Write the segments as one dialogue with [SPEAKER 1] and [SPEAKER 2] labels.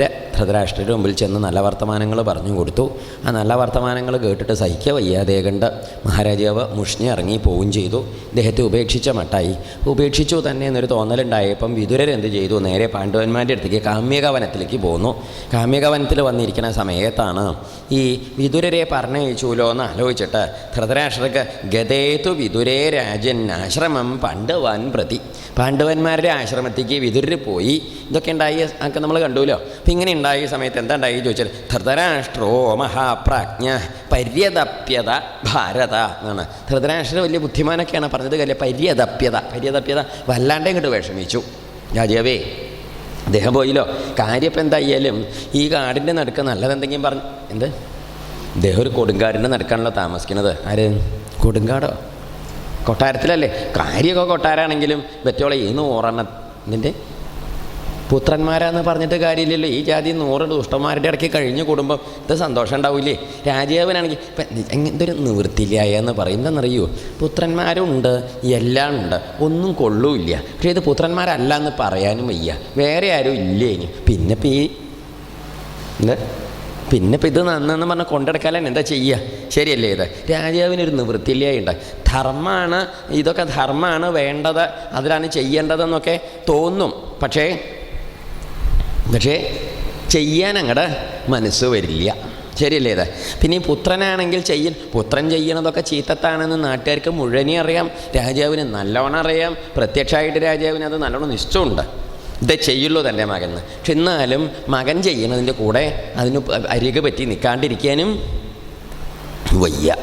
[SPEAKER 1] വിതുരരെ ധൃതരാഷ്ട്രരുടെ മുമ്പിൽ ചെന്ന് നല്ല വർത്തമാനങ്ങൾ പറഞ്ഞു കൊടുത്തു. ആ നല്ല വർത്തമാനങ്ങൾ കേട്ടിട്ട് സഹിക്ക വയ്യാതെ കണ്ട് മഹാരാജാവ് മുഷ്ണി ഇറങ്ങി പോവുകയും ചെയ്തു. ഇദ്ദേഹത്തെ ഉപേക്ഷിച്ച മട്ടായി. ഉപേക്ഷിച്ചു തന്നെ എന്നൊരു തോന്നലുണ്ടായപ്പം വിതുരരെന്ത് ചെയ്തു? നേരെ പാണ്ഡവന്മാരുടെ അടുത്തേക്ക് കാമ്യകവനത്തിലേക്ക് പോന്നു. കാമ്യകവനത്തിൽ വന്നിരിക്കുന്ന സമയത്താണ് ഈ വിതുരരെ പറഞ്ഞയച്ചുല്ലോ എന്ന് ആലോചിച്ചിട്ട് ധൃതരാഷ്ട്രക്ക് ഗതേതു വിതുരേ രാജൻ ആശ്രമം പാണ്ഡവൻ പ്രതി. പാണ്ഡവന്മാരുടെ ആശ്രമത്തേക്ക് വിതുരർ പോയി. ഇതൊക്കെ ഉണ്ടായി ഒക്കെ നമ്മൾ കണ്ടുല്ലോ. അപ്പം ഇങ്ങനെ ഉണ്ടായ സമയത്ത് എന്താ ഉണ്ടായി ചോദിച്ചാൽ ധൃതരാഷ്ട്രോ മഹാപ്രാജ്ഞ പര്യതപ്യത ഭാരത എന്നാണ്. ധൃതരാഷ്ട്ര വലിയ ബുദ്ധിമാനൊക്കെയാണ് പറഞ്ഞത് കല്ലേ പര്യതപ്യത പര്യതപ്യത. വല്ലാണ്ട് ഇങ്ങോട്ട് വിഷമിച്ചു. രാജാവേ അദ്ദേഹം പോയില്ലോ. കാര്യം ഇപ്പം എന്തായാലും ഈ കാടിന്റെ നടുക്ക് നല്ലതെന്തെങ്കിലും പറഞ്ഞു എന്ത്? അദ്ദേഹം ഒരു കൊടുങ്കാടിന്റെ നടുക്കാണല്ലോ താമസിക്കുന്നത്. ആര്? കൊടുങ്കാടോ? കൊട്ടാരത്തിലല്ലേ? കാര്യമൊക്കെ കൊട്ടാരാണെങ്കിലും പറ്റോളെ ഈ നൂറെണ്ണ നിന്റെ പുത്രന്മാരാന്ന് പറഞ്ഞിട്ട് കാര്യമില്ലല്ലോ. ഈ ജാതി നൂറ് ദുഷ്ടന്മാരുടെ ഇടയ്ക്ക് കഴിഞ്ഞു കൂടുമ്പോൾ ഇത് സന്തോഷം ഉണ്ടാവില്ലേ? രാജാവിനാണെങ്കിൽ ഇപ്പം എന്തൊരു നിവൃത്തിയില്ലായ എന്ന് പറയും പുത്രന്മാരുണ്ട് എല്ലാം ഉണ്ട്. ഒന്നും കൊള്ളൂല്ല. പക്ഷേ ഇത് പുത്രന്മാരല്ല എന്ന് പറയാനും വയ്യ. വേറെ ആരും ഇല്ലേ ഇനി പിന്നെ ഇപ്പം ഈ എന്താ പിന്നെ ഇപ്പം ഇത് നന്നെന്ന് പറഞ്ഞാൽ കൊണ്ടെടുക്കാലൻ എന്താ ചെയ്യുക ശരിയല്ലേ ഇത്? രാജാവിനൊരു നിവൃത്തിയില്ലായുണ്ട് ധർമ്മമാണ് ഇതൊക്കെ ധർമ്മമാണ് വേണ്ടത്. അതിലാണ് ചെയ്യേണ്ടതെന്നൊക്കെ തോന്നും. പക്ഷേ പക്ഷേ ചെയ്യാൻ അങ്ങടെ മനസ്സ് വരില്ല. ശരിയല്ലേ ഇത്? പിന്നെ ഈ പുത്രനാണെങ്കിൽ ചെയ്യൻ പുത്രൻ ചെയ്യണതൊക്കെ ചീത്തത്താണെന്ന് നാട്ടുകാർക്ക് മുഴുവനെ അറിയാം. രാജാവിന് നല്ലോണം അറിയാം. പ്രത്യക്ഷമായിട്ട് രാജാവിന് അത് നല്ലോണം നിശ്ചയമുണ്ട്. ഇത് ചെയ്യുള്ളൂ തന്റെ മകൻ. പക്ഷെ എന്നാലും മകൻ ചെയ്യണതിന്റെ കൂടെ അതിന് അരികെ പറ്റി നിൽക്കാണ്ടിരിക്കാനും വയ്യ.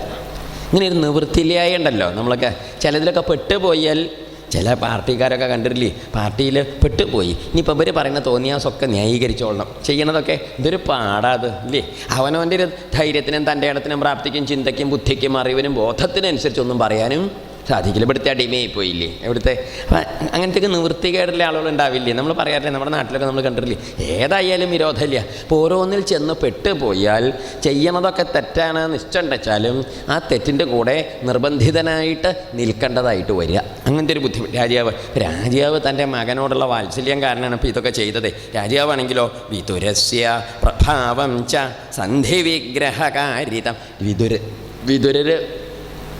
[SPEAKER 1] ഇങ്ങനെ ഒരു നിവൃത്തിയില്ലായ ഉണ്ടല്ലോ. നമ്മളൊക്കെ ചിലതിലൊക്കെ പെട്ടുപോയാൽ ചില പാർട്ടിക്കാരൊക്കെ കണ്ടിട്ടില്ലേ? പാർട്ടിയിൽ പെട്ടുപോയി. ഇനിയിപ്പോൾ ഇവർ പറയുന്ന തോന്നിയാസൊക്കെ ന്യായീകരിച്ചോളണം. ചെയ്യണതൊക്കെ ഇതൊരു പാടാത് ഇല്ലേ? അവനവന്റെ ഒരു ധൈര്യത്തിനും തന്റെ ഇടത്തിനും പ്രാപ്തിക്കും ചിന്തയ്ക്കും ബുദ്ധിക്കും അറിവിനും ബോധത്തിനനുസരിച്ചൊന്നും പറയാനും സാധിക്കില്ല. ഇവിടുത്തെ അടിമയായി പോയില്ലേ? ഇവിടുത്തെ അങ്ങനത്തെയൊക്കെ ആളുകൾ ഉണ്ടാവില്ലേ നമ്മൾ പറയാറില്ലേ നമ്മുടെ നാട്ടിലൊക്കെ നമ്മൾ കണ്ടിട്ടില്ലേ? ഏതായാലും വിരോധമില്ല. അപ്പോൾ ഓരോന്നിൽ ചെന്ന് പെട്ടുപോയാൽ ചെയ്യണതൊക്കെ തെറ്റാണ് നിശ്ചയം വെച്ചാലും ആ തെറ്റിന്റെ കൂടെ നിർബന്ധിതനായിട്ട് നിൽക്കേണ്ടതായിട്ട് വരിക. അങ്ങനത്തെ ഒരു ബുദ്ധിമുട്ട് രാജാവ്. രാജാവ് തന്റെ മകനോടുള്ള വാത്സല്യം കാരണമാണ് ഇപ്പോൾ ഇതൊക്കെ ചെയ്തത്. രാജാവാണെങ്കിലോ വിതുരസ്യ പ്രഭാവം ച സന്ധി വിഗ്രഹകാരിതം വിതുര വിതുരര്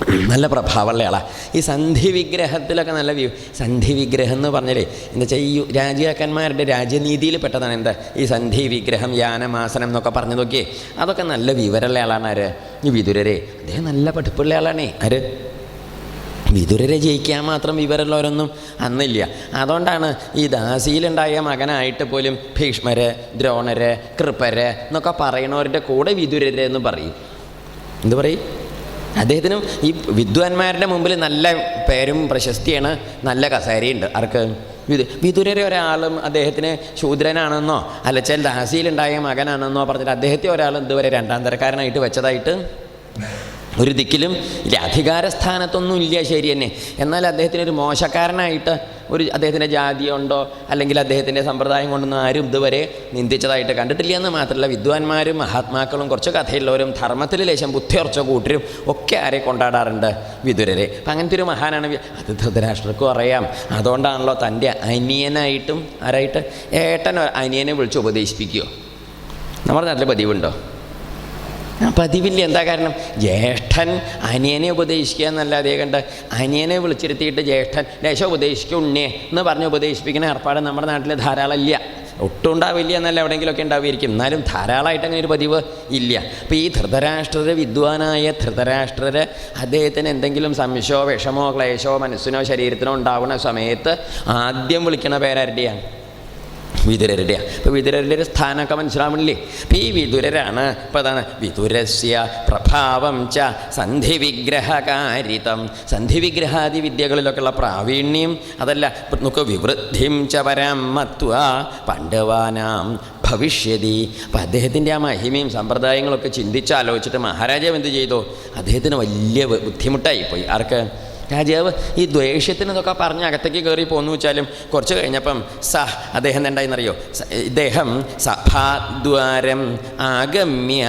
[SPEAKER 1] നല്ല പ്രഭാവമുള്ള ആളാണ് ഈ സന്ധി വിഗ്രഹത്തിലൊക്കെ നല്ല വ്യൂ സന്ധി വിഗ്രഹം എന്ന് പറഞ്ഞാലേ എന്താ വെച്ചാൽ ഈ രാജാക്കന്മാരുടെ രാജനീതിയിൽ പെട്ടതാണ് എന്താ? ഈ സന്ധി വിഗ്രഹം യാനമാസനം എന്നൊക്കെ പറഞ്ഞു നോക്കിയേ അതൊക്കെ നല്ല വിവരമുള്ള ആളാണ് ആര്? ഈ വിതുരരെ. അദ്ദേഹം നല്ല പഠിപ്പുള്ള ആളാണേ. ആര്? വിതുരരെ ജയിക്കാൻ മാത്രം വിവരമുള്ളവരൊന്നും അന്നില്ല. അതുകൊണ്ടാണ് ഈ ദാസിയിലുണ്ടായ മകനായിട്ട് പോലും ഭീഷ്മര് ദ്രോണര് കൃപര് എന്നൊക്കെ പറയണവരുടെ കൂടെ വിതുരര് എന്ന് പറയും. എന്ത് പറയും? അദ്ദേഹത്തിനും ഈ വിദ്വാൻമാരുടെ മുമ്പിൽ നല്ല പേരും പ്രശസ്തിയാണ് നല്ല കസേരയുണ്ട്. ആർക്ക്? വിദു വിതുരരെ ഒരാളും അദ്ദേഹത്തിന് ശൂദ്രനാണെന്നോ അലച്ചൽ ദാസിയിലുണ്ടായ മകനാണെന്നോ പറഞ്ഞിട്ട് അദ്ദേഹത്തെ ഒരാൾ ഇതുവരെ രണ്ടാം തരക്കാരനായിട്ട് വെച്ചതായിട്ട് ഒരു ദിക്കിലും ഇല്ല. അധികാരസ്ഥാനത്തൊന്നും ഇല്ല ശരി തന്നെ. എന്നാൽ അദ്ദേഹത്തിന് ഒരു മോശക്കാരനായിട്ട് ഒരു അദ്ദേഹത്തിന്റെ ജാതിയുണ്ടോ അല്ലെങ്കിൽ അദ്ദേഹത്തിന്റെ സമ്പ്രദായം കൊണ്ടൊന്നും ആരും ഇതുവരെ നിന്ദിച്ചതായിട്ട് കണ്ടിട്ടില്ല എന്ന് മാത്രമല്ല വിദ്വാൻമാരും മഹാത്മാക്കളും കുറച്ച് കഥയുള്ളവരും ധർമ്മത്തിൽ ലേശം ബുദ്ധിയുറച്ച കൂട്ടരും ഒക്കെ ആരെ കൊണ്ടാടാറുണ്ട് വിദുരരെ അപ്പം അങ്ങനത്തെ ഒരു മഹാനാണ് അത് ധൃതരാഷ്ട്രക്കും അറിയാം. അതുകൊണ്ടാണല്ലോ തന്റെ അനിയനായിട്ടും ആരായിട്ട്? ഏട്ടൻ അനിയനെ വിളിച്ച് ഉപദേശിപ്പിക്കുകയോ നമ്മുടെ നാട്ടിൽ പതിവുണ്ടോ? പതിവില്ല. എന്താ കാരണം? ജ്യേഷ്ഠൻ അനിയനെ ഉപദേശിക്കുക എന്നല്ലാതെ കണ്ട് അനിയനെ വിളിച്ചിരുത്തിയിട്ട് ജ്യേഷ്ഠൻ ലേശ ഉപദേശിക്കുക ഉണ്ണേ എന്ന് പറഞ്ഞ് ഉപദേശിപ്പിക്കുന്ന ഏർപ്പാട് നമ്മുടെ നാട്ടിൽ ധാരാളം ഇല്ല ഒട്ടും ഉണ്ടാവില്ല എന്നല്ല എവിടെയെങ്കിലുമൊക്കെ ഉണ്ടാവുമായിരിക്കും. എന്നാലും ധാരാളമായിട്ട് അങ്ങനെ ഒരു പതിവ് ഇല്ല. അപ്പോൾ ഈ ധൃതരാഷ്ട്രര് വിദ്വാനായ ധൃതരാഷ്ട്രര് അദ്ദേഹത്തിന് എന്തെങ്കിലും സംശയമോ വിഷമോ ക്ലേശമോ മനസ്സിനോ ശരീരത്തിനോ ഉണ്ടാവുന്ന സമയത്ത് ആദ്യം വിളിക്കണ പേരാരുടെയാണ് വിതുരരുടെയാണ് അപ്പോൾ വിതുരരുടെ സ്ഥാനമൊക്കെ മനസ്സിലാവണില്ലേ അപ്പോൾ ഈ വിതുരരാണ്. ഇപ്പോൾ അതാണ് വിതുരസ്യ പ്രഭാവം ച സന്ധി വിഗ്രഹകാരിതം സന്ധി വിഗ്രഹാദി വിദ്യകളിലൊക്കെയുള്ള പ്രാവീണ്യം അതല്ല നമുക്ക് വിവൃദ്ധിം ച വരാം മത്വ പണ്ഡവാനാം ഭവിഷ്യതി. അപ്പം അദ്ദേഹത്തിന്റെ ആ മഹിമയും സമ്പ്രദായങ്ങളൊക്കെ ചിന്തിച്ചാലോചിച്ചിട്ട് മഹാരാജാവ് എന്ത് ചെയ്തു? അദ്ദേഹത്തിന് വലിയ ബുദ്ധിമുട്ടായിപ്പോയി. ആർക്ക്? രാജാവ് ഈ ദ്വേഷ്യത്തിന് എന്നൊക്കെ പറഞ്ഞ് അകത്തേക്ക് കയറി പോന്നു വെച്ചാലും കുറച്ച് കഴിഞ്ഞപ്പം സ അദ്ദേഹം എന്തായെന്നറിയോ ഇദ്ദേഹം സഭാദ്വാരം ആഗമ്യ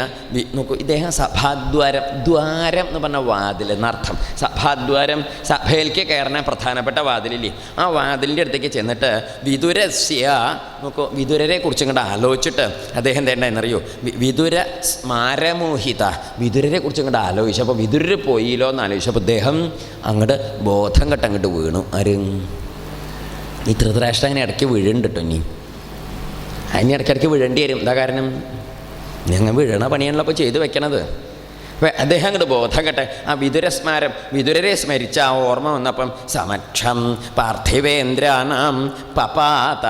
[SPEAKER 1] നോക്കൂ ഇദ്ദേഹം സഭാദ്വാരം ദ്വാരം എന്ന് പറഞ്ഞ വാതിൽ എന്നർത്ഥം സഭാദ്വാരം സഭയിലേക്ക് കയറുന്ന പ്രധാനപ്പെട്ട വാതിലില്ലേ? ആ വാതിലിന്റെ അടുത്തേക്ക് ചെന്നിട്ട് വിതുരസ്യ നോക്കൂ വിതുരരെ കുറിച്ച് ഇങ്ങോട്ട് ആലോചിച്ചിട്ട് അദ്ദേഹം എന്തായെന്നറിയോ വിതുര സ്മാരമോഹിത വിതുരരെ കുറിച്ച് ഇങ്ങോട്ട് ആലോചിച്ചു അപ്പോൾ വിതുരർ പോയില്ലോ എന്ന് ആലോചിച്ചപ്പോൾ അദ്ദേഹം അങ്ങോട്ട് ബോധം കെട്ട് അങ്ങോട്ട് വീണു. ആരും? ഈ ധൃതരാഷ്ട്രം അങ്ങനെ ഇടയ്ക്ക് വീഴുന്നുണ്ട് കേട്ടോ ഇനി. അതിന് ഇടയ്ക്കിടയ്ക്ക് വീഴേണ്ടി വരും. എന്താ കാരണം? ഞങ്ങൾ വീഴണ പണിയാണല്ലോ അപ്പോൾ ചെയ്തു വെക്കണത്. അപ്പം അദ്ദേഹം അങ്ങോട്ട് ബോധം കെട്ടെ ആ വിതുരസ്മാരം വിതുരരെ സ്മരിച്ച ആ ഓർമ്മ വന്നപ്പം സമക്ഷം പാർത്ഥിവേന്ദ്രാണാം പപാത.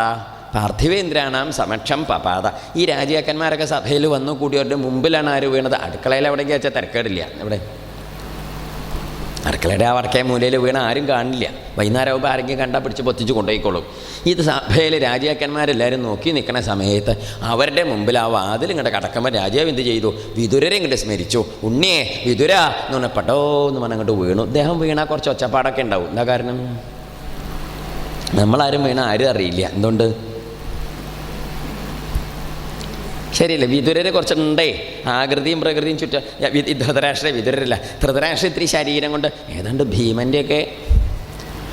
[SPEAKER 1] പാർത്ഥിവേന്ദ്രാണാം സമക്ഷം പപാത. ഈ രാജാക്കന്മാരൊക്കെ സഭയിൽ വന്നു കൂടിയവരുടെ മുമ്പിലാണ് ആര് വീണത്? അടുക്കളയിൽ എവിടെയെങ്കിലും വെച്ചാൽ തിരക്കേടില്ല. ഇവിടെ അടുക്കളയുടെ ആ വടക്കേ മൂലയിൽ വീണ ആരും കാണില്ല. വൈകുന്നേരം ആകുമ്പോൾ ആരെങ്കിലും കണ്ടാൽ പിടിച്ച് പൊത്തിച്ച് കൊണ്ടുപോയിക്കോളും. ഇത് സഭയിൽ രാജാക്കന്മാരെല്ലാവരും നോക്കി നിൽക്കുന്ന സമയത്ത് അവരുടെ മുമ്പിൽ ആ വാതിൽ ഇങ്ങോട്ട് കടക്കുമ്പോൾ രാജാവ് എന്ത് ചെയ്തു? വിതുരരെ ഇങ്ങോട്ട് സ്മരിച്ചു. ഉണ്ണിയെ വിതുര എന്ന് പറഞ്ഞാൽ പടോ എന്ന് പറഞ്ഞാൽ അങ്ങോട്ട് വീണു. അദ്ദേഹം വീണാൽ കുറച്ച് ഒച്ചപ്പാടൊക്കെ ഉണ്ടാവും. എന്താ കാരണം? നമ്മളാരും വീണ ആരും അറിയില്ല. എന്തുകൊണ്ട്? ശരിയല്ലേ? വിതുരരെ കുറച്ചുണ്ടേ. ആകൃതിയും പ്രകൃതിയും ചുറ്റ ധൃതരാഷ്ട്രേ വിതുരരല്ല. ധൃതരാഷ്ട്ര ഇത്തിരി ശരീരം കൊണ്ട് ഏതാണ്ട് ഭീമന്റെയൊക്കെ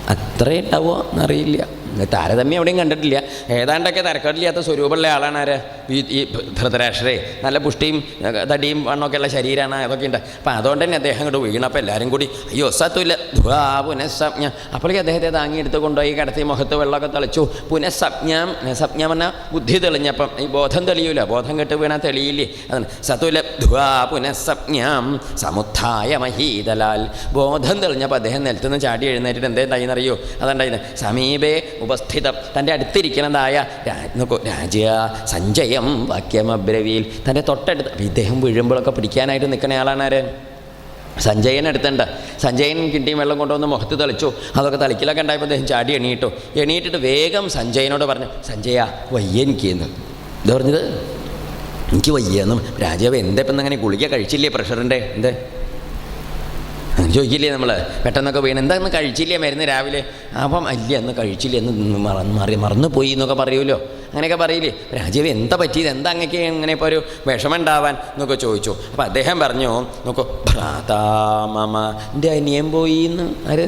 [SPEAKER 1] അത്രേ ഉണ്ടാവുമോ എന്നറിയില്ല. താരതമ്യം എവിടെയും കണ്ടിട്ടില്ല. ഏതാണ്ടൊക്കെ തരക്കേടില്ലാത്ത സ്വരൂപമുള്ള ആളാണ് ആര്? ഈ ധൃതരാഷ്ട്രേ നല്ല പുഷ്ടിയും തടിയും വണ്ണമൊക്കെ ഉള്ള ശരീരമാണ് അതൊക്കെ ഉണ്ട്. അപ്പം അതുകൊണ്ട് തന്നെ അദ്ദേഹം അങ്ങോട്ട് വീണപ്പോൾ എല്ലാവരും കൂടി അയ്യോ സത്തുല്ല ധ്വാ പുനഃസജ്ഞ. അപ്പോഴേക്കും അദ്ദേഹത്തെ താങ്ങിയെടുത്ത് കൊണ്ടുപോയി കിടത്തി മുഖത്ത് വെള്ളമൊക്കെ തളിച്ചു. പുനഃസജ്ഞാം സജ്ഞ പറഞ്ഞാൽ ബുദ്ധി തെളിഞ്ഞപ്പം ഈ ബോധം തെളിയൂല. ബോധം കെട്ട് വീണാൽ തെളിയില്ലേ? അതാണ്. സത്തുല ധ്വാ പുനഃസജ്ഞാം സമുദ്ധായ മഹീതലാൽ ബോധം തെളിഞ്ഞപ്പോൾ അദ്ദേഹം നിലത്തുനിന്ന് ചാടി എഴുന്നേറ്റിട്ട് എന്തേണ്ടായിന്നറിയോ അതുണ്ടായിരുന്നു സമീപേ ഉപസ്ഥിതം. തന്റെ അടുത്തിരിക്കുന്നതായ രാ- നോക്കൂ സഞ്ജയം വാക്യമബ്രവിയിൽ തന്റെ തൊട്ടടുത്ത് അപ്പോൾ ഇദ്ദേഹം വീഴുമ്പോഴൊക്കെ പിടിക്കാനായിട്ട് നിൽക്കുന്ന ആളാണ് ആര്? സഞ്ജയൻ എടുത്തണ്ട സഞ്ജയൻ കിട്ടിയും വെള്ളം കൊണ്ടുവന്ന് മുഖത്ത് തളിച്ചു. അതൊക്കെ തളിക്കലൊക്കെ ഉണ്ടായപ്പോൾ അദ്ദേഹം ചാടി എണീറ്റു എണീറ്റിട്ട് വേഗം സഞ്ജയനോട് പറഞ്ഞു സഞ്ജയ വയ്യ എനിക്ക് എന്ന് എന്താ പറഞ്ഞത്? എനിക്ക് വയ്യെന്നും. രാജാവ് എന്താ ഇപ്പം അങ്ങനെ ഗുളിക കഴിച്ചില്ലേ പ്രഷറിന്റെ? എന്തേ? അങ്ങനെ ചോദിക്കില്ലേ നമ്മൾ പെട്ടെന്നൊക്കെ വീണ് എന്താ ഇന്ന് കഴിച്ചില്ലേ മരുന്ന് രാവിലെ? അപ്പം അല്ല അന്ന് കഴിച്ചില്ല എന്ന് മറന്ന് മറി മറന്നു പോയി എന്നൊക്കെ പറയുമല്ലോ അങ്ങനെയൊക്കെ പറയില്ലേ? രാജീവ് എന്താ പറ്റിയത്? എന്താ അങ്ങക്ക് ഇങ്ങനെ ഇപ്പോൾ ഒരു വിഷമം ഉണ്ടാവാൻ എന്നൊക്കെ ചോദിച്ചു. അപ്പോൾ അദ്ദേഹം പറഞ്ഞു നോക്കൂ ഭ്രാതാമമ എന്റെ അനിയൻ പോയി എന്ന് ആര്?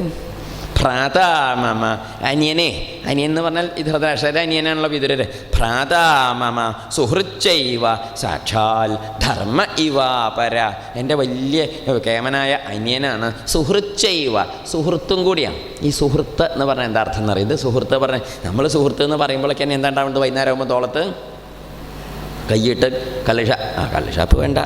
[SPEAKER 1] ഭ്രാതാമമ അനിയനെ അനിയൻ എന്ന് പറഞ്ഞാൽ ഈ ധൃതരാഷ്ട്രയുടെ അനിയനാണല്ലോ വിതുരര് ഭ്രാതാമമ സുഹൃച്ചൈവ സാക്ഷാൽ ധർമ്മ ഇവാപര എന്റെ വലിയ കേമനായ അനിയനാണ് സുഹൃച്ചൈവ. സുഹൃത്തും കൂടിയാണ് ഈ സുഹൃത്ത് എന്ന് പറഞ്ഞാൽ എന്താ അർത്ഥം എന്ന് എന്നറിയത് സുഹൃത്ത് പറഞ്ഞ നമ്മൾ സുഹൃത്ത് എന്ന് പറയുമ്പോഴൊക്കെ തന്നെ എന്താ ഉണ്ടാവേണ്ടത് വൈകുന്നേരം ആകുമ്പോൾ തോളത്ത്? കൈയിട്ട് കലശ. ആ കലശാപ്പ് വേണ്ട.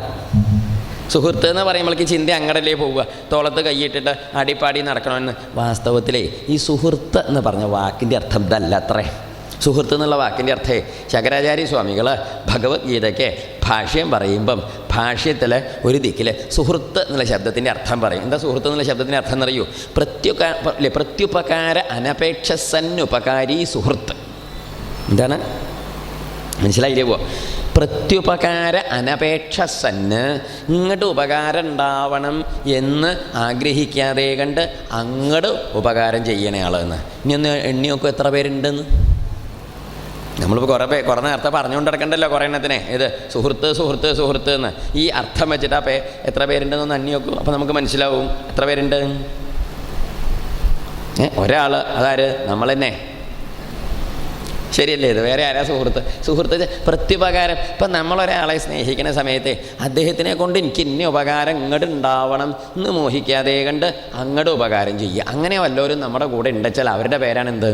[SPEAKER 1] സുഹൃത്ത് എന്ന് പറയുമ്പോഴേക്ക് ചിന്ത അങ്ങടല്ലേ പോവുക. തോളത്ത് കൈയിട്ടിട്ട് അടിപ്പാടി നടക്കണമെന്ന്. വാസ്തവത്തിലേ ഈ സുഹൃത്ത് എന്ന് പറഞ്ഞ വാക്കിന്റെ അർത്ഥം ഇതല്ല അത്രേ. സുഹൃത്ത് എന്നുള്ള വാക്കിന്റെ അർത്ഥേ ശങ്കരാചാര്യ സ്വാമികൾ ഭഗവത്ഗീതയ്ക്ക് ഭാഷ്യം പറയുമ്പം ഭാഷ്യത്തിൽ ഒരു ദിക്കിൽ സുഹൃത്ത് എന്നുള്ള ശബ്ദത്തിന്റെ അർത്ഥം പറയും. എന്താ സുഹൃത്ത് എന്നുള്ള ശബ്ദത്തിന്റെ അർത്ഥം എന്നറിയൂ? പ്രത്യുക അല്ലേ പ്രത്യുപകാര അനപേക്ഷസന്നുപകാരി സുഹൃത്ത്. എന്താണ്? മനസ്സിലായില്ലേ പോ പ്രത്യുപകാര അനപേക്ഷ സന്ന് ഇങ്ങോട്ട് ഉപകാരം ഉണ്ടാവണം എന്ന് ആഗ്രഹിക്കാതെ കണ്ട് അങ്ങോട്ട് ഉപകാരം ചെയ്യണേ ആളെന്ന്. ഇനി ഒന്ന് എണ്ണി നോക്കും എത്ര പേരുണ്ടെന്ന്. നമ്മളിപ്പോൾ കുറേ പേ കുറേ നേരത്തെ പറഞ്ഞുകൊണ്ട് നടക്കണ്ടല്ലോ കുറേ എണ്ണത്തിനെ. ഇത് സുഹൃത്ത് സുഹൃത്ത് സുഹൃത്ത് എന്ന്. ഈ അർത്ഥം വെച്ചിട്ട് ആ പേ എത്ര പേരുണ്ടെന്നൊന്ന് അന്നി നോക്കും. അപ്പോൾ നമുക്ക് മനസ്സിലാവും. എത്ര പേരുണ്ട്? ഒരാൾ അതാര്? നമ്മൾ തന്നെ ശരിയല്ലേ ഇത്? വേറെ ആരാ സുഹൃത്ത്? സുഹൃത്ത് പ്രത്യുപകാരം. ഇപ്പം നമ്മളൊരാളെ സ്നേഹിക്കുന്ന സമയത്ത് അദ്ദേഹത്തിനെ കൊണ്ട് എനിക്ക് ഇന്ന ഉപകാരം ഇങ്ങോട്ട് ഉണ്ടാവണം എന്ന് മോഹിക്കാതെ കണ്ട് അങ്ങോട്ട് ഉപകാരം ചെയ്യുക. അങ്ങനെ വല്ലവരും നമ്മുടെ കൂടെ ഉണ്ടെച്ചാൽ അവരുടെ പേരാണ് എന്ത്?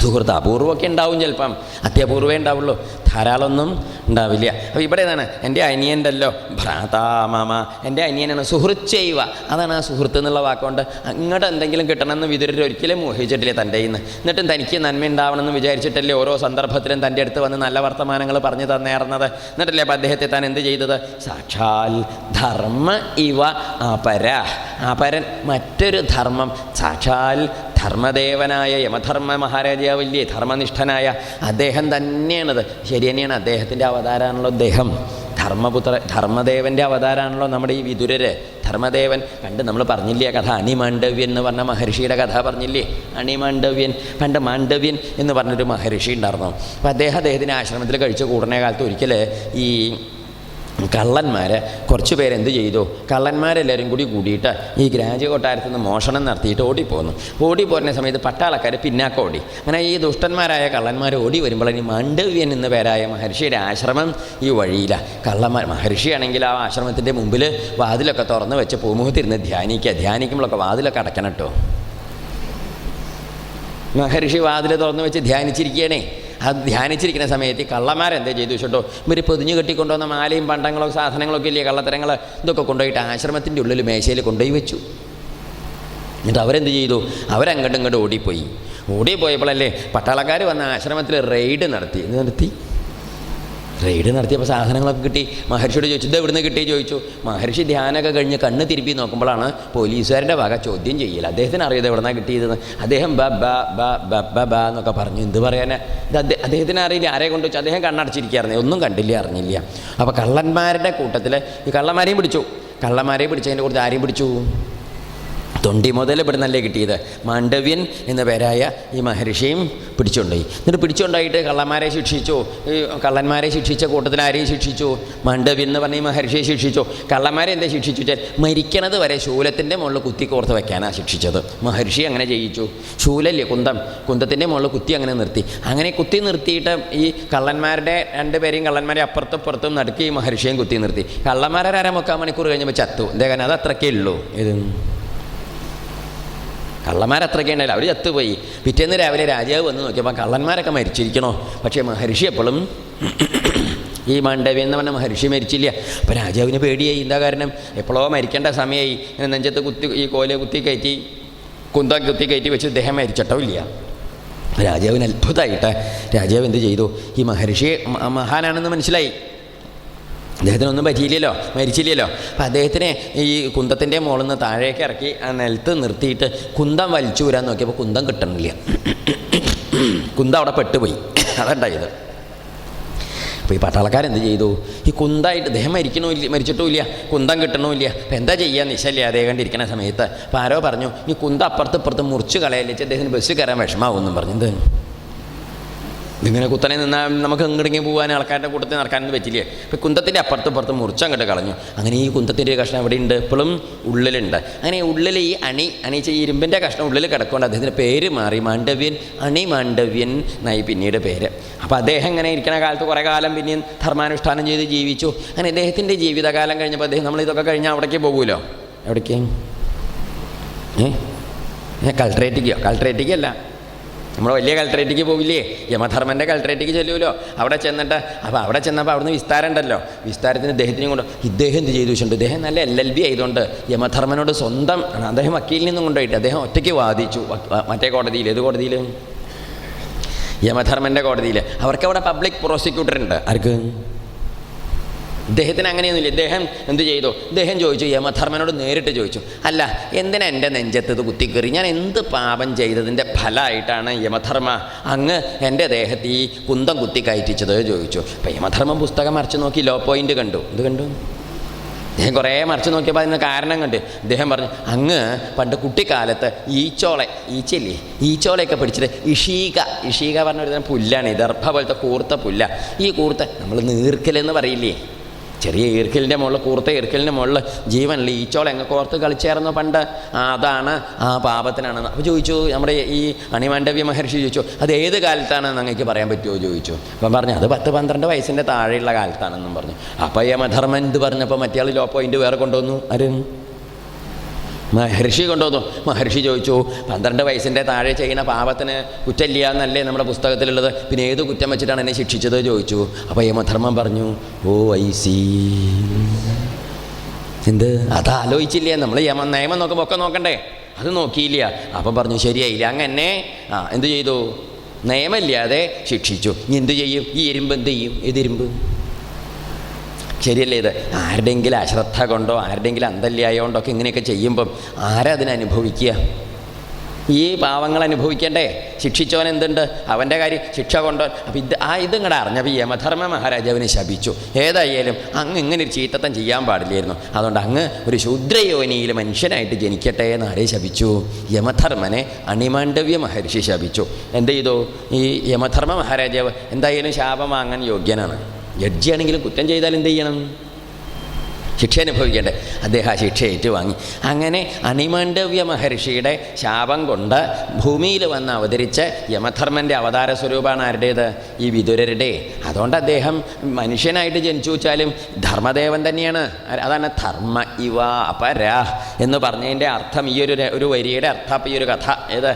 [SPEAKER 1] സുഹൃത്ത് അപൂർവമൊക്കെ ഉണ്ടാവും ചിലപ്പം. അത്യപൂർവേ ഉണ്ടാവുള്ളൂ. ധാരാളമൊന്നും ഉണ്ടാവില്ല. അപ്പോൾ ഇവിടെ ഏതാണ് എന്റെ അനിയന്റെല്ലോ. ഭ്രാതാമാമ എന്റെ അനിയനാണ്. സുഹൃത്ത് ചെയ്യുക. അതാണ് ആ സുഹൃത്ത് എന്നുള്ള വാക്കുകൊണ്ട് അങ്ങോട്ട് എന്തെങ്കിലും കിട്ടണമെന്ന് വിതുരർ ഒരിക്കലും മോഹിച്ചിട്ടില്ല തന്റെ ഇന്ന് എന്നിട്ടും തനിക്ക് നന്മ ഉണ്ടാവണമെന്ന് വിചാരിച്ചിട്ടല്ലേ ഓരോ സന്ദർഭത്തിലും തന്റെ അടുത്ത് വന്ന് നല്ല വർത്തമാനങ്ങൾ പറഞ്ഞു തന്നേർന്നത്. എന്നിട്ടല്ലേ അപ്പോൾ അദ്ദേഹത്തെ താൻ എന്ത് ചെയ്തത്? സാക്ഷാൽ ധർമ്മ ഇവ അപര. അപരൻ മറ്റൊരു ധർമ്മം. സാക്ഷാൽ ധർമ്മദേവനായ യമധർമ്മ മഹാരാജാവില്ലേ ധർമ്മനിഷ്ഠനായ അദ്ദേഹം തന്നെയാണത്. ശരി തന്നെയാണ് അദ്ദേഹത്തിന്റെ അവതാരമാണല്ലോ അദ്ദേഹം. ധർമ്മപുത്ര ധർമ്മദേവന്റെ അവതാരമാണല്ലോ നമ്മുടെ ഈ വിതുരര്. ധർമ്മദേവൻ പണ്ട് നമ്മൾ പറഞ്ഞില്ലേ കഥ അണിമാണ്ഡവ്യൻ എന്ന് പറഞ്ഞ മഹർഷിയുടെ കഥ പറഞ്ഞില്ലേ? അണിമാണ്ഡവ്യൻ പണ്ട് മാണ്ഡവ്യൻ എന്ന് പറഞ്ഞൊരു മഹർഷി ഉണ്ടായിരുന്നു. അപ്പോൾ അദ്ദേഹം അദ്ദേഹത്തിന്റെ ആശ്രമത്തിൽ കഴിച്ച. കൂടുന്ന കാലത്ത് ഒരിക്കൽ ഈ കള്ളന്മാരെ കുറച്ച് പേരെന്ത് ചെയ്തു? കള്ളന്മാരെല്ലാവരും കൂടി കൂടിയിട്ട് ഈ ഗ്രാജ് കൊട്ടാരത്തിൽ നിന്ന് മോഷണം നടത്തിയിട്ട് ഓടിപ്പോന്നു. ഓടിപ്പോരുന്ന സമയത്ത് പട്ടാളക്കാർ പിന്നാക്ക ഓടി. അങ്ങനെ ഈ ദുഷ്ടന്മാരായ കള്ളന്മാർ ഓടി വരുമ്പോൾ ഈ മാണ്ഡവ്യൻ എന്ന പേരായ മഹർഷിയുടെ ആശ്രമം ഈ വഴിയിലാണ് കള്ളന്മാർ മഹർഷിയാണെങ്കിൽ ആ ആശ്രമത്തിന്റെ മുമ്പിൽ വാതിലൊക്കെ തുറന്ന് വെച്ച് പൂമുഖത്തിരുന്ന് ധ്യാനിക്കുക. ധ്യാനിക്കുമ്പോഴൊക്കെ വാതിലൊക്കെ അടയ്ക്കണം കേട്ടോ. മഹർഷി വാതിൽ തുറന്ന് വെച്ച് ധ്യാനിച്ചിരിക്കുകയാണേ ആ ധ്യാനിച്ചിരിക്കുന്ന സമയത്ത് ഈ കള്ളന്മാരെന്താ ചെയ്തു വെച്ചിട്ടോ ഇവർ പൊതിഞ്ഞു കെട്ടിക്കൊണ്ടുവന്ന മാലയും പണ്ടങ്ങളോ സാധനങ്ങളൊക്കെ ഇല്ലേ കള്ളത്തരങ്ങൾ ഇതൊക്കെ കൊണ്ടുപോയിട്ട് ആശ്രമത്തിന്റെ ഉള്ളിൽ മേശയിൽ കൊണ്ടുപോയി വെച്ചു. എന്നിട്ട് അവരെന്ത് ചെയ്തു? അവരങ്ങോട്ടും ഇങ്ങോട്ടും ഓടിപ്പോയി. ഓടിപ്പോയപ്പോഴല്ലേ പട്ടാളക്കാർ വന്ന ആശ്രമത്തിൽ റെയ്ഡ് നടത്തി. നടത്തി? റെയ്ഡ് നടത്തിയപ്പോൾ സാധനങ്ങളൊക്കെ കിട്ടി. മഹർഷിയോട് ചോദിച്ചു ഇത് എവിടുന്ന് കിട്ടി ചോദിച്ചു. മഹർഷി ധ്യാനമൊക്കെ കഴിഞ്ഞ് കണ്ണ് തിരുപ്പി നോക്കുമ്പോഴാണ് പോലീസുകാരുടെ വക ചോദ്യം ചെയ്യൽ അദ്ദേഹത്തിന് അറിയത് എവിടുന്നാണ് കിട്ടിയതെന്ന്. അദ്ദേഹം ബ ബ ബ ബ ബ ബ എന്നൊക്കെ പറഞ്ഞു. എന്ത് പറയാനാ? ഇത് അദ്ദേഹം അദ്ദേഹത്തിന് അറിയില്ല. ആരെ കൊണ്ട് വെച്ചു? അദ്ദേഹം കണ്ണടച്ചിരിക്കുകയായിരുന്നു. ഒന്നും കണ്ടില്ല അറിഞ്ഞില്ല. അപ്പോൾ കള്ളന്മാരുടെ കൂട്ടത്തിൽ ഈ കള്ളന്മാരെയും പിടിച്ചു. കള്ളന്മാരെയും പിടിച്ചതിന്റെ കൂടുതൽ ആരെയും പിടിച്ചു? തൊണ്ടി മുതൽ ഇവിടുന്നല്ലേ കിട്ടിയത്? മാണ്ഡവ്യൻ എന്ന പേരായ ഈ മഹർഷിയും പിടിച്ചുകൊണ്ടുപോയി. എന്നിട്ട് പിടിച്ചുകൊണ്ടായിട്ട് കള്ളന്മാരെ ശിക്ഷിച്ചു. കള്ളന്മാരെ ശിക്ഷിച്ച കൂട്ടത്തിൽ ആരെയും ശിക്ഷിച്ചു? മാണ്ഡവ്യൻ എന്ന് പറഞ്ഞ ഈ മഹർഷിയെ ശിക്ഷിച്ചു. കള്ളന്മാരെ എന്താ ശിക്ഷിച്ചു? വെച്ചാൽ മരിക്കണത് വരെ ശൂലത്തിന്റെ മുകളിൽ കുത്തി കോർത്ത് വയ്ക്കാനാണ് ശിക്ഷിച്ചത്. മഹർഷി അങ്ങനെ ചെയ്യിച്ചു. ശൂലല്ലേ കുന്തം? കുന്തത്തിന്റെ മുകളിൽ കുത്തി അങ്ങനെ നിർത്തി. അങ്ങനെ കുത്തി നിർത്തിയിട്ട് ഈ കള്ളന്മാരുടെ രണ്ടുപേരെയും കള്ളന്മാരെ അപ്പുറത്തും നടക്കി ഈ മഹർഷിയും കുത്തി നിർത്തി. കള്ളന്മാരെ അര മുക്കാൽ മണിക്കൂർ കഴിഞ്ഞപ്പോൾ ചത്തു. എന്താ അത് അത്രയ്ക്കേ ഉള്ളൂ. ഇത് കള്ളന്മാരത്രയ്ക്ക് ഉണ്ടായില്ല അവർ ചത്തുപോയി. പിറ്റേന്ന് രാവിലെ രാജാവ് വന്ന് നോക്കിയപ്പോൾ കള്ളന്മാരൊക്കെ മരിച്ചിരിക്കണോ? പക്ഷേ മഹർഷി എപ്പോഴും ഈ മാണ്ഡവ്യൻ എന്ന് പറഞ്ഞ മഹർഷി മരിച്ചില്ല. അപ്പോൾ രാജാവിന് പേടിയായി. എന്താ കാരണം? എപ്പോഴോ മരിക്കേണ്ട സമയമായി നെഞ്ചത്ത് കുത്തി ഈ കോല കുത്തി കയറ്റി കുന്ത കുത്തി കയറ്റി വെച്ച് ഇദ്ദേഹം മരിച്ചിട്ടോ ഇല്ല. രാജാവിന് അത്ഭുതമായിട്ട് രാജാവ് എന്ത് ചെയ്തു? ഈ മഹർഷി മഹാനാണെന്ന് മനസ്സിലായി. അദ്ദേഹത്തിനൊന്നും പറ്റിയില്ലല്ലോ മരിച്ചില്ലല്ലോ. അപ്പം അദ്ദേഹത്തിനെ ഈ കുന്തത്തിന്റെ മുകളിൽ നിന്ന് താഴേക്ക് ഇറക്കി ആ നിലത്ത് നിർത്തിയിട്ട് കുന്തം വലിച്ചു വരാൻ നോക്കിയപ്പോൾ കുന്തം കിട്ടണില്ല. കുന്തം അവിടെ പെട്ടുപോയി. അതുണ്ടായത്. അപ്പോൾ ഈ പട്ടാളക്കാരെന്ത് ചെയ്തു? ഈ കുന്തായിട്ട് ദേഹം മരിക്കണമില്ല മരിച്ചിട്ടുമില്ല കുന്തം കിട്ടണമില്ല അപ്പം എന്താ ചെയ്യുക നിശല്ലേ അതേ കണ്ടിരിക്കുന്ന സമയത്ത്. അപ്പോൾ ആരോ പറഞ്ഞു ഈ കുന്ത അപ്പുറത്ത് ഇപ്പുറത്ത് മുറിച്ച് കളയലിച്ച് അദ്ദേഹത്തിന് ബസ് കയറാൻ വിഷമാവും എന്നും പറഞ്ഞു. എന്ത്? ഇങ്ങനെ കുത്തനെ നിന്നാൽ നമുക്ക് എങ്ങടെങ്കിൽ പോകാൻ ആൾക്കാരുടെ കൂട്ടത്തിൽ നടക്കാനൊന്നും പറ്റില്ലേ? ഇപ്പം കുന്തത്തിന്റെ അപ്പുറത്തും ഇപ്പുറത്തും മുറിച്ചങ്ങോട്ട് കളഞ്ഞു. അങ്ങനെ ഈ കുന്തത്തിന്റെ കഷ്ണം അവിടെ ഉണ്ട് ഇപ്പോഴും ഉള്ളിലുണ്ട്. അങ്ങനെ ഉള്ളിൽ ഈ അണി അണിച്ച ഈ ഇരുമ്പിന്റെ കഷ്ണം ഉള്ളിൽ കിടക്കൊണ്ട് അദ്ദേഹത്തിന്റെ പേര് മാറി മാണ്ഡവ്യൻ അണി മാണ്ഡവ്യൻ എന്നായി പിന്നീട് പേര്. അപ്പോൾ അദ്ദേഹം ഇങ്ങനെ ഇരിക്കുന്ന കാലത്ത് കുറേ കാലം പിന്നെയും ധർമാനുഷ്ഠാനം ചെയ്ത് ജീവിച്ചു. അങ്ങനെ അദ്ദേഹത്തിന്റെ ജീവിതകാലം കഴിഞ്ഞപ്പോൾ അദ്ദേഹം നമ്മൾ ഇതൊക്കെ കഴിഞ്ഞാൽ അവിടേക്ക് പോകുമല്ലോ എവിടേക്ക്? ഏ? കൾട്രേറ്റിക്കോ കൾട്രേറ്റിക്കല്ല നമ്മൾ വലിയ കൾട്രേറ്റിക്ക് പോവില്ലേ? യമധർമ്മന്റെ കൾട്രേറ്റിക്ക് ചെല്ലുമല്ലോ അവിടെ ചെന്നിട്ട് അപ്പോൾ അവിടെ ചെന്നപ്പോൾ അവിടുന്ന് വിസ്താരം ഉണ്ടല്ലോ. വിസ്താരത്തിന് ഇദ്ദേഹത്തിനും കൊണ്ട് ഇദ്ദേഹം എന്ത് ചെയ്തു വെച്ചിട്ടുണ്ട്? ഇദ്ദേഹം നല്ല എൽ എൽ ബി ആയതുകൊണ്ട് യമധർമ്മനോട് സ്വന്തം അദ്ദേഹം വക്കീലിൽ നിന്നും കൊണ്ടുപോയിട്ട് അദ്ദേഹം ഒറ്റയ്ക്ക് വാദിച്ചു. മറ്റേ കോടതിയിൽ ഏത് കോടതിയിൽ? യമധർമ്മന്റെ കോടതിയിൽ. അവർക്ക് അവിടെ പബ്ലിക് പ്രോസിക്യൂട്ടർ ഉണ്ട്. ആർക്ക്? ഇദ്ദേഹത്തിന് അങ്ങനെയൊന്നുമില്ല. ഇദ്ദേഹം എന്ത് ചെയ്തു? ഇദ്ദേഹം ചോദിച്ചു യമധർമ്മനോട് നേരിട്ട് ചോദിച്ചു. അല്ല എന്തിനാ എന്റെ നെഞ്ചത്ത് ഇത് കുത്തിക്കറി? ഞാൻ എന്ത് പാപം ചെയ്തതിന്റെ ഫലമായിട്ടാണ് യമധർമ്മ അങ്ങ് എന്റെ ദേഹത്ത് ഈ കുന്തം കുത്തി കയറ്റിച്ചത് ചോദിച്ചു. അപ്പം യമധർമ്മം പുസ്തകം മറിച്ച് നോക്കി ലോ പോയിന്റ് കണ്ടു. ഇത് കണ്ടു? അദ്ദേഹം കുറേ മറിച്ച് നോക്കിയപ്പോൾ അതിന് കാരണം കണ്ട്. ഇദ്ദേഹം പറഞ്ഞു അങ്ങ് പണ്ട് കുട്ടിക്കാലത്ത് ഈച്ചോളെ ഈച്ചയില്ലേ? ഈച്ചോളയൊക്കെ പിടിച്ചിട്ട് ഇഷീക ഇഷീക പറഞ്ഞ ഒരു പുല്ലാണ് ദർഭ പോലത്തെ കൂർത്ത പുല്ല. ഈ കൂർത്ത നമ്മൾ നീർക്കലെന്ന് പറയില്ലേ? ചെറിയ ഈർക്കലിന്റെ മുകളിൽ കൂർത്ത ഈർക്കലിന്റെ മുകളിൽ ജീവനിൽ ഈച്ചോളെ അങ്ങ് കോർത്ത് കളിച്ചായിരുന്നു പണ്ട്? അതാണ് ആ പാപത്തിനാണ്. അപ്പോൾ ചോദിച്ചു നമ്മുടെ ഈ അണിമാണ്ഡവ്യ മഹർഷി ചോദിച്ചു അത് ഏത് കാലത്താണെന്ന് അങ്ങേക്ക് പറയാൻ പറ്റുമോ ചോദിച്ചു. അപ്പം പറഞ്ഞു അത് പത്ത് പന്ത്രണ്ട് വയസ്സിന്റെ താഴെയുള്ള കാലത്താണെന്നും പറഞ്ഞു. അപ്പോൾ യമധർമ്മൻ ഇത് പറഞ്ഞപ്പോൾ മറ്റേ ലോ പോയിന്റ് വേറെ കൊണ്ടുവന്നു. ആരും? മഹർഷി കൊണ്ടുവന്നു. മഹർഷി ചോദിച്ചു പന്ത്രണ്ട് വയസ്സിന്റെ താഴെ ചെയ്യുന്ന പാപത്തിന് കുറ്റമില്ല എന്നല്ലേ നമ്മുടെ പുസ്തകത്തിലുള്ളത്? പിന്നെ ഏത് കുറ്റം വെച്ചിട്ടാണ് എന്നെ ശിക്ഷിച്ചത്? ചോദിച്ചു. അപ്പോൾ യമധർമ്മം പറഞ്ഞു ഓ ഐ സി. എന്ത്? അത് ആലോചിച്ചില്ല? നമ്മൾ യമ നിയമം നോക്കുമ്പോൾ ഒക്കെ നോക്കണ്ടേ? അത് നോക്കിയില്ല. അപ്പം പറഞ്ഞു ശരിയായില്ല അങ്ങനെ ആ എന്ത് ചെയ്തു? നിയമമില്ലാതെ ശിക്ഷിച്ചു. ഇനി എന്ത് ചെയ്യും? ഈ എരുമ്പ് എന്ത് ചെയ്യും? ഏത് എരുമ്പ്? ശരിയല്ലേ ഇത്? ആരുടെയെങ്കിലും അശ്രദ്ധ കൊണ്ടോ ആരുടെയെങ്കിലും അന്തല്യായോണ്ടോ ഒക്കെ ഇങ്ങനെയൊക്കെ ചെയ്യുമ്പം ആരാ അതിനെ അനുഭവിക്കുക? ഈ പാവങ്ങൾ അനുഭവിക്കണ്ടേ? ശിക്ഷിച്ചവൻ എന്തുണ്ട്? അവന്റെ കാര്യം ശിക്ഷ കൊണ്ടോ? അപ്പം ഇത് ആ ഇതും കൂടെ അറിഞ്ഞപ്പോൾ യമധർമ്മ മഹാരാജാവിനെ ശപിച്ചു. ഏതായാലും അങ്ങ് ഇങ്ങനെ ഒരു ചീത്തത്തം ചെയ്യാൻ പാടില്ലായിരുന്നു. അതുകൊണ്ട് അങ്ങ് ഒരു ശൂദ്രയോനിയിൽ മനുഷ്യനായിട്ട് ജനിക്കട്ടെ എന്ന് ആരെ ശപിച്ചു? യമധർമ്മനെ അണിമാണ്ഡവ്യ മഹർഷി ശപിച്ചു. എന്ത് ചെയ്തു? ഈ യമധർമ്മ മഹാരാജാവ് എന്തായാലും ശാപം വാങ്ങാൻ യോഗ്യനാണ്. ജഡ്ജിയാണെങ്കിലും കുറ്റം ചെയ്താൽ എന്ത് ചെയ്യണം? ശിക്ഷ അനുഭവിക്കേണ്ടേ. അദ്ദേഹം ആ ശിക്ഷ ഏറ്റുവാങ്ങി. അങ്ങനെ അണിമാണ്ഡവ്യ മഹർഷിയുടെ ശാപം കൊണ്ട് ഭൂമിയിൽ വന്ന് അവതരിച്ച യമധർമ്മന്റെ അവതാര സ്വരൂപമാണ് ആരുടേത്? ഈ വിതുരരുടെ. അതുകൊണ്ട് അദ്ദേഹം മനുഷ്യനായിട്ട് ജനിച്ചു വെച്ചാലും ധർമ്മദേവൻ തന്നെയാണ്. അതാണ് ധർമ്മ ഇവ അപരാ എന്ന് പറഞ്ഞതിന്റെ അർത്ഥം ഈ ഒരു ഒരു വരിയുടെ അർത്ഥം ഈ ഒരു കഥ. ഏത്?